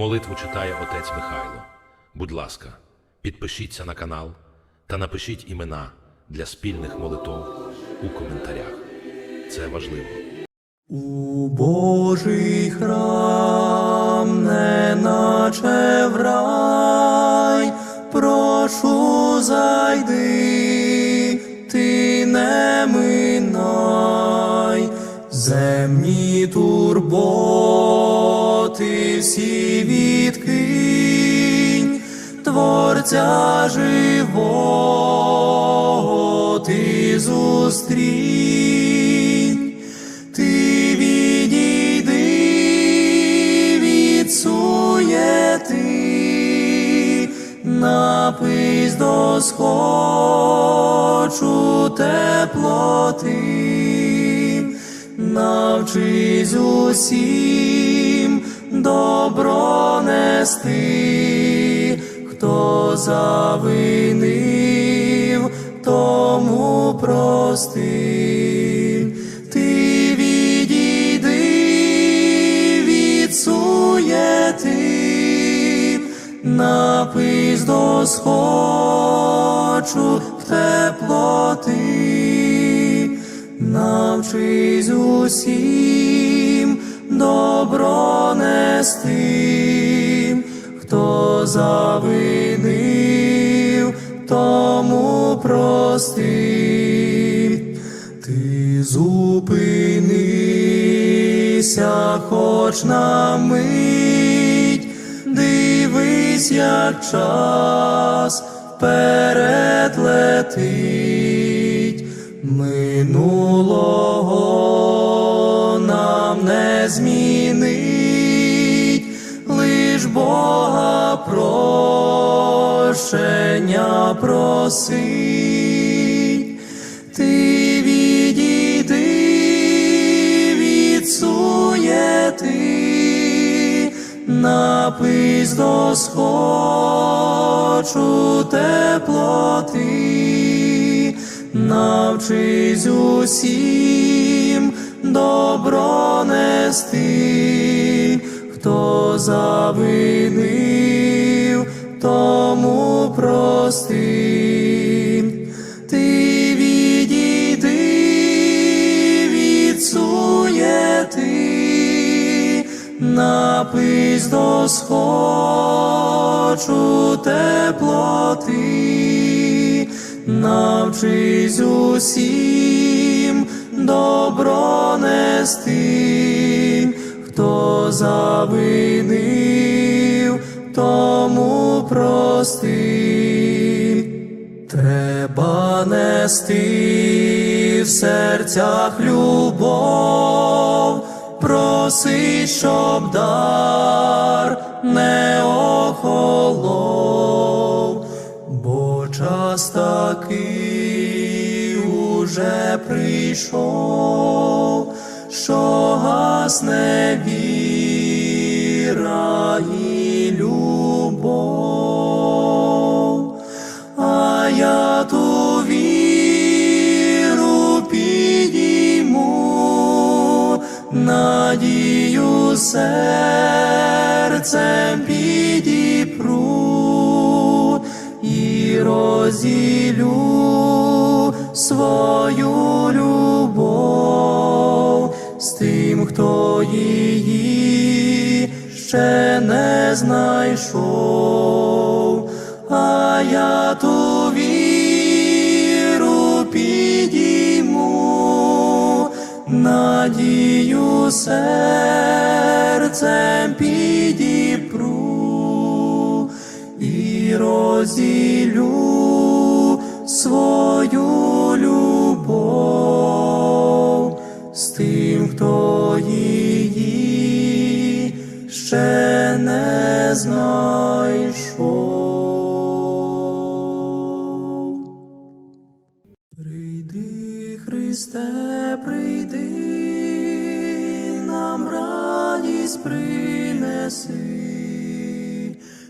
Молитву читає отець Михайло. Будь ласка, підпишіться на канал та напишіть імена для спільних молитов у коментарях. Це важливо. У Божий храм, неначе в рай, прошу зайди, ти не минай, земні турботи всі відкинь, Творця живого ти зустрінь. Ти відійди від суєти, напись до схочу теплоти, навчись добро нести, хто завинив, тому прости. Ти відійди від суєти, напись до схочу теплоти, навчись усім добро нести, завинив, тому прости. Ти зупинися, хоч на мить, дивись, як час вперед летить, минулого нам не змінить, лиш Бога прощення просить. Ти відійди від суєти, напись до схочу теплоти, навчись усім добро нести, хто завинив, тому прости. Ти відійди від суєти, напись до схочу теплоти, навчись усім добро нести, хто завинив, тому прости. Треба нести в серцях любов, проси, щоб дар не охолов, бо час такий уже прийшов, що гасне віра любов а я ту віру підійму, надію серцем підіпру і розділю свою любов з тим, хто її ще не знайшов, а я ту віру підійму, надію серцем підіпру і розділю свою любов з тим, хто ще не знайшов. Прийди, Христе, прийди, нам радість принеси,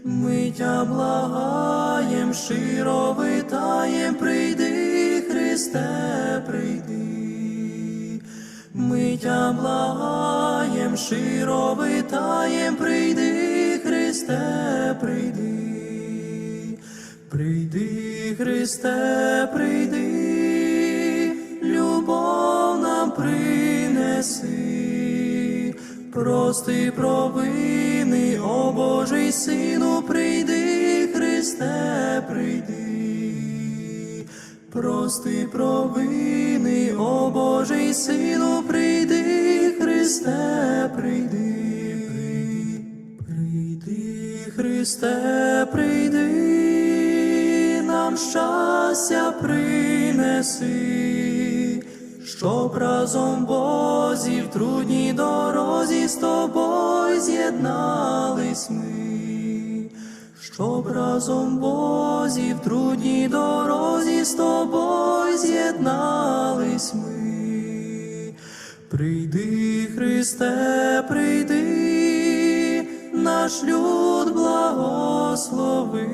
ми тя благаєм, щиро витаєм, прийди, Христе, прийди, ми тя благаєм, щиро витаєм, прийди, Христе, прийди, прийди, Христе, прийди, любов нам принеси, прости провини, о Божий сину, прийди, Христе, прийди, прости провини, о Божий сину, прийди. Христе, Христе, прийди, нам щастя принеси, щоб разом Бозі в трудній дорозі з тобою з'єднались ми, щоб разом Бозі в трудній дорозі з тобою з'єднались ми. Прийди, Христе, прийди, наш люд благослови,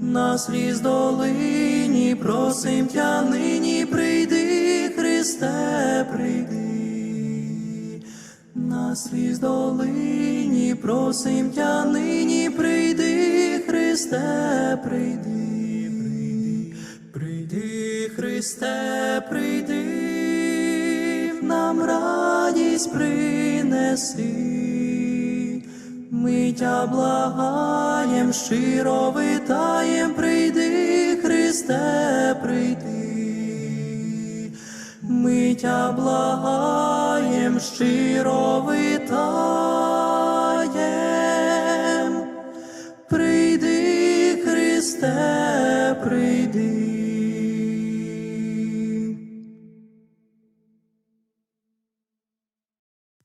на сліз долині просим тя нині, прийди, Христе, прийди, на сліз долині просим тя нині, прийди, Христе, прийди, прийди, Христе, прийди, нам радість принеси. Ми тя благаєм, щиро витаєм, прийди, Христе, прийди. Ми тя благаєм, щиро витаєм, прийди, Христе, прийди.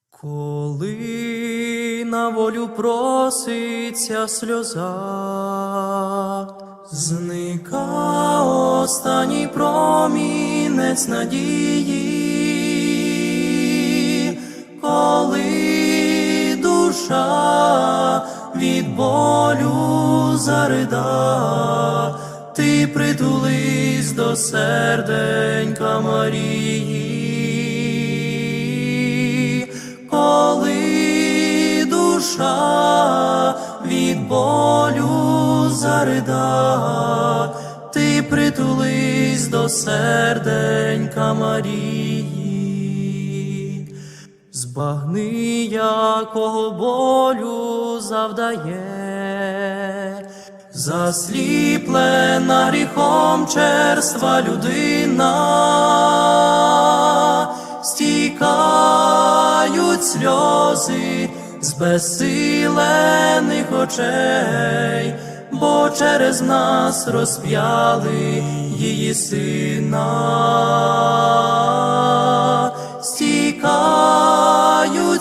Коли на волю проситься сльоза, зника останній промінець надії, коли душа від болю зарида, ти притулись до серденька Марії душа від болю зарида, ти притулись до серденька Марії, збагни, якого болю завдає, засліплена гріхом черства людина. Стікають сльози з безсилених очей, бо через нас розп'яли її сина, стікають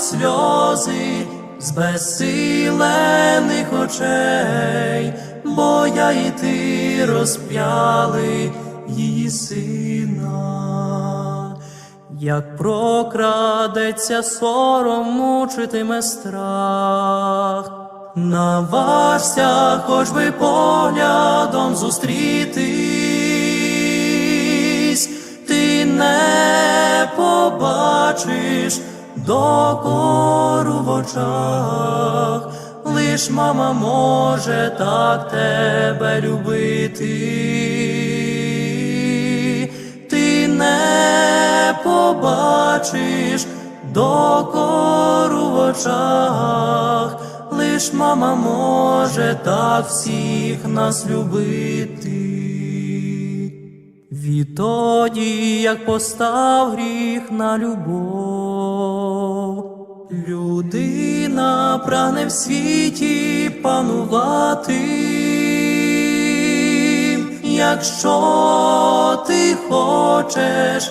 сльози з безсилених очей, бо я і ти розп'яли її сина. Як прокрадеться сором, мучитиме страх, наважся, хоч би поглядом зустрітись, ти не побачиш докору в очах, лиш мама може так тебе любити, не побачиш докору в очах, лиш мама може так всіх нас любити. Відтоді, як постав гріх на любов, людина прагне в світі панувати. Якщо ти хочеш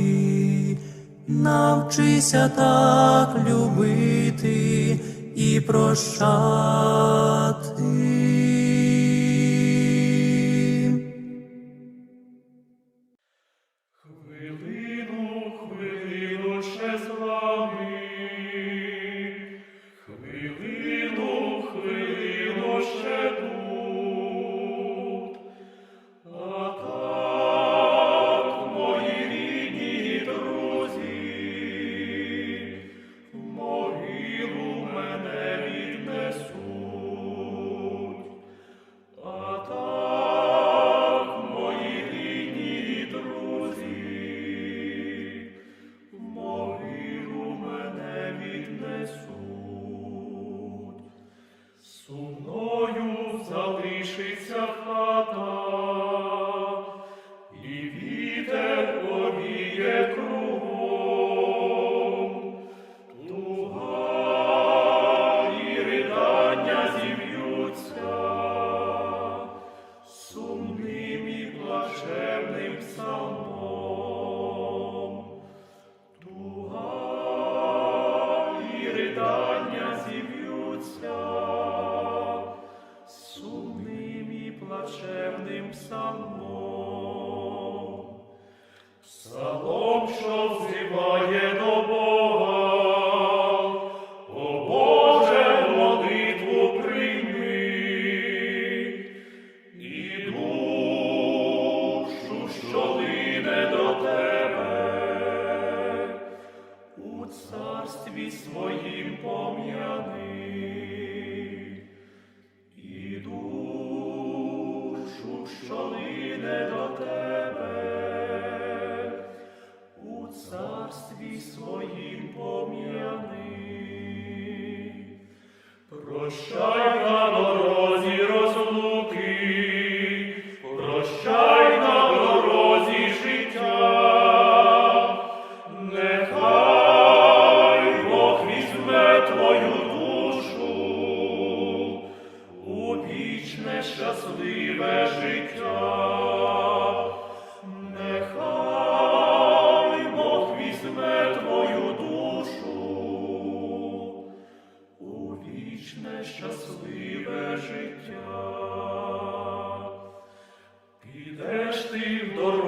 Навчися так любити і прощати. show. Ти в дорогу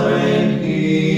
храм старенький,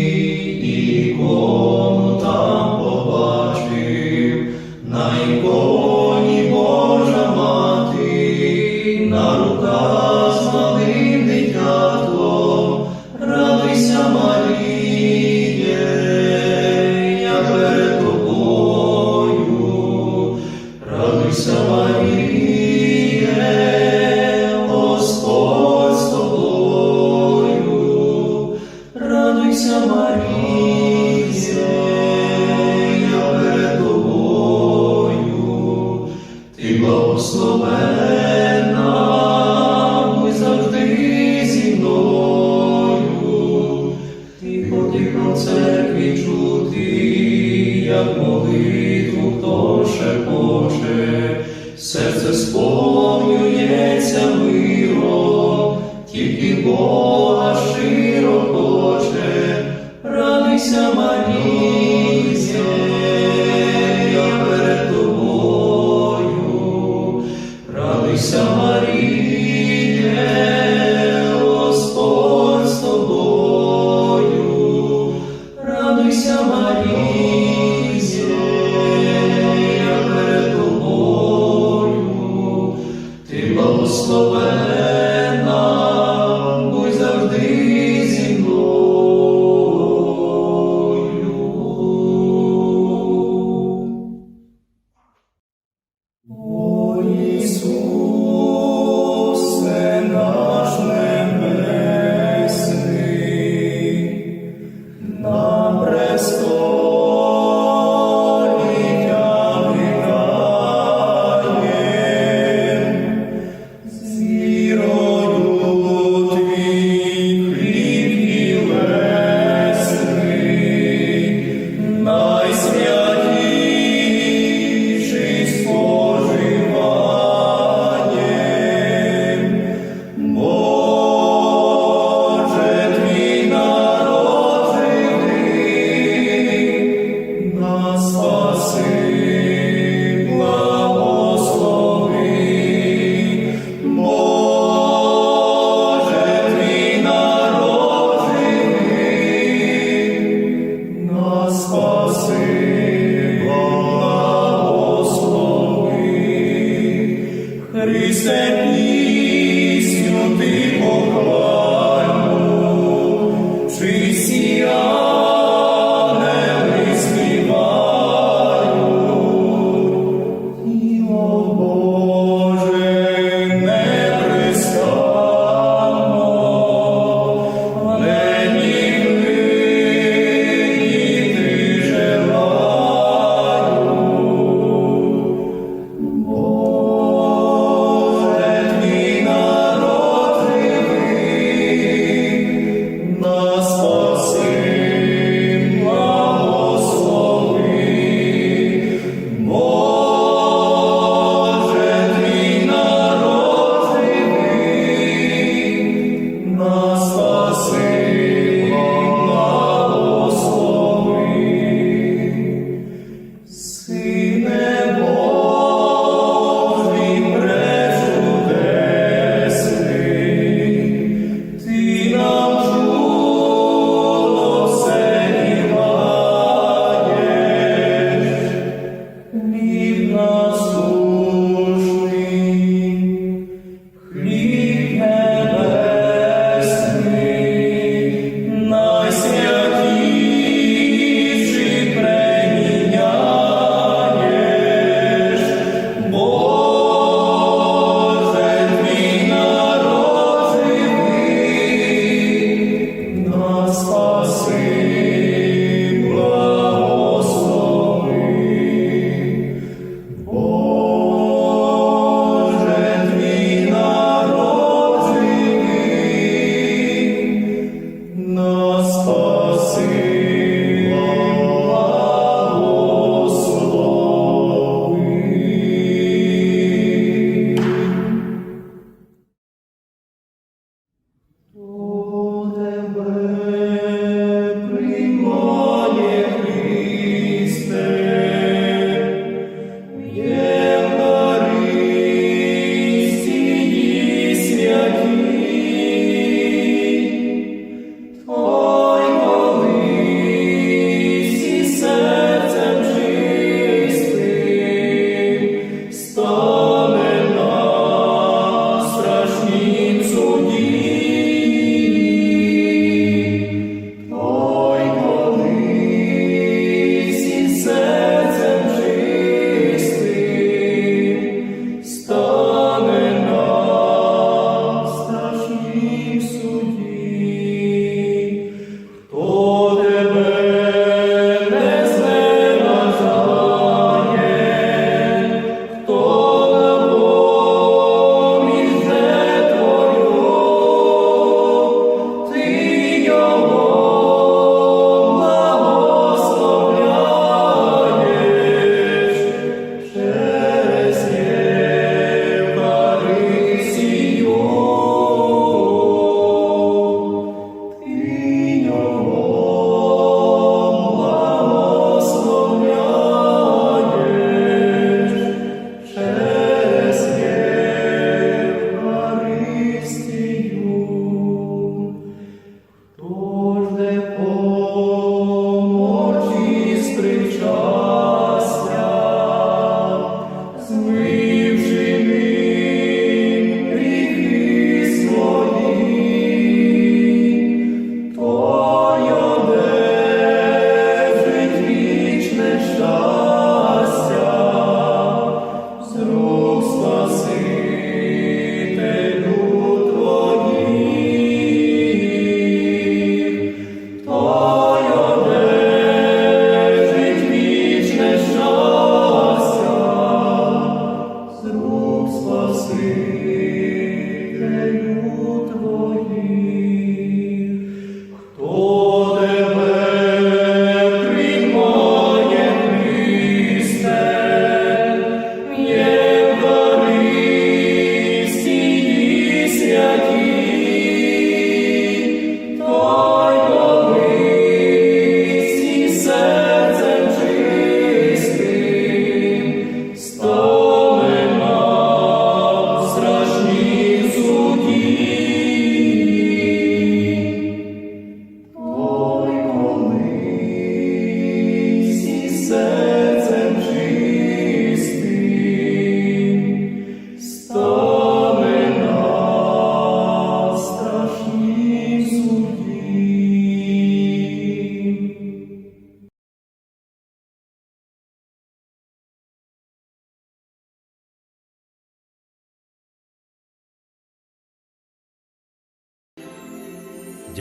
away. Oh.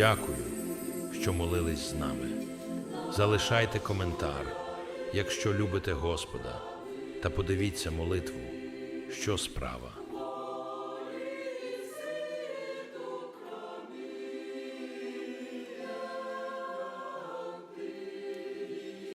Дякую, що молились з нами. Залишайте коментар, якщо любите Господа, та подивіться молитву, що справа.